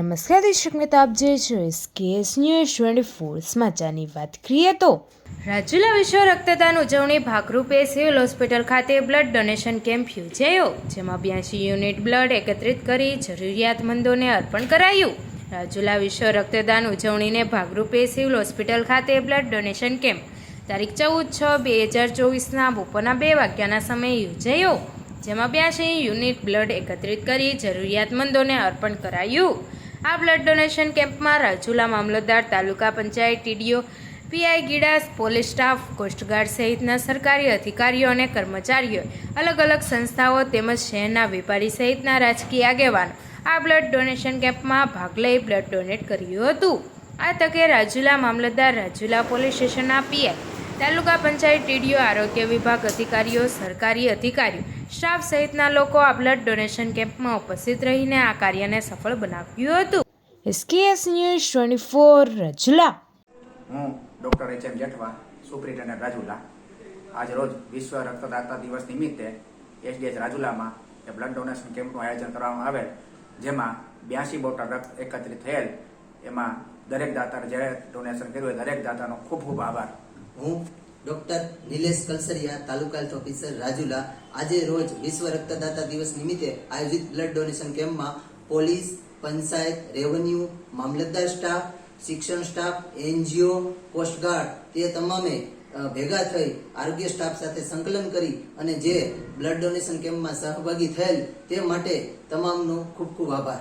નમસ્કાર, દર્શક મિત્રો, આપ જે છો એસકેએસ ન્યૂઝ ટ્વેન્ટી ફોર સમાચારની વાત કરીએ તો રાજુલા વિશ્વ રક્તદાન ઉજવણી ભાગરૂપે સિવિલ હોસ્પિટલ ખાતે બ્લડ ડોનેશન કેમ્પ યોજાયો, જેમાં બ્યાસી યુનિટ બ્લડ એકત્રિત કરી જરૂરિયાતમંદોને અર્પણ કરાયું. રાજુલા વિશ્વ રક્તદાન ઉજવણીને ભાગરૂપે સિવિલ હોસ્પિટલ ખાતે બ્લડ ડોનેશન કેમ્પ તારીખ ચૌદ છ બે હજાર ચોવીસના બપોરના બે વાગ્યાના સમયે યોજાયો, જેમાં બ્યાસી યુનિટ બ્લડ એકત્રિત કરી જરૂરિયાતમંદોને અર્પણ કરાયું. આ બ્લડ ડોનેશન કેમ્પમાં રાજુલા મામલતદાર, તાલુકા પંચાયત ટીડીઓ, પીઆઈ ગીડાસ, પોલીસ સ્ટાફ, કોસ્ટગાર્ડ સહિતના સરકારી અધિકારીઓ અને કર્મચારીઓ અલગ અલગ સંસ્થાઓ તેમજ શહેરના વેપારી સહિતના રાજકીય આગેવાનો આ બ્લડ ડોનેશન કેમ્પમાં ભાગ લઈ બ્લડ ડોનેટ કર્યું હતું. આ તકે રાજુલા મામલતદાર, રાજુલા પોલીસ સ્ટેશનના પીઆઈ તાલુકા પંચાયત ટીડીઓ આરોગ્ય વિભાગ અધિકારીઓ સરકારી અધિકારીઓ સ્ટાફ સહિતના લોકો આ બ્લડ ડોનેશન કેમ્પમાં ઉપસ્થિત રહીને આ કાર્યને સફળ બનાવ્યું હતું. SKS news twenty four Rajula. હું doctor H M Jethwa superintendent Rajula. આજ રોજ વિશ્વ રક્તદાતા દિવસ નિમિત્તે એસડીએચ રાજુલામાં એ બ્લડ ડોનેશન કેમ્પનું આયોજન કરવામાં આવેલ જેમાં બ્યાસી બોટલ રક્ત એકત્રિત થયેલ. એમાં દરેક દાતાને જે ડોનેશન કર્યું હોય દરેક દાતાનો ખૂબ ખૂબ આભાર. હું ડોક્ટર નિલેશ કલસરિયા, તાલુકા હેલ્થ ઓફિસર રાજુલા. આજે રોજ વિશ્વ રક્તદાતા દિવસ નિમિત્તે આયોજિત બ્લડ ડોનેશન કેમ્પમાં પોલીસ, પંચાયત, રેવન્યુ, મામલતદાર સ્ટાફ, શિક્ષણ સ્ટાફ, એનજીઓ કોસ્ટગાર્ડ તે તમામે ભેગા થઈ આરોગ્ય સ્ટાફ સાથે સંકલન કરી અને જે બ્લડ ડોનેશન કેમ્પમાં સહભાગી થયેલ તે માટે તમામનો ખૂબ ખૂબ આભાર.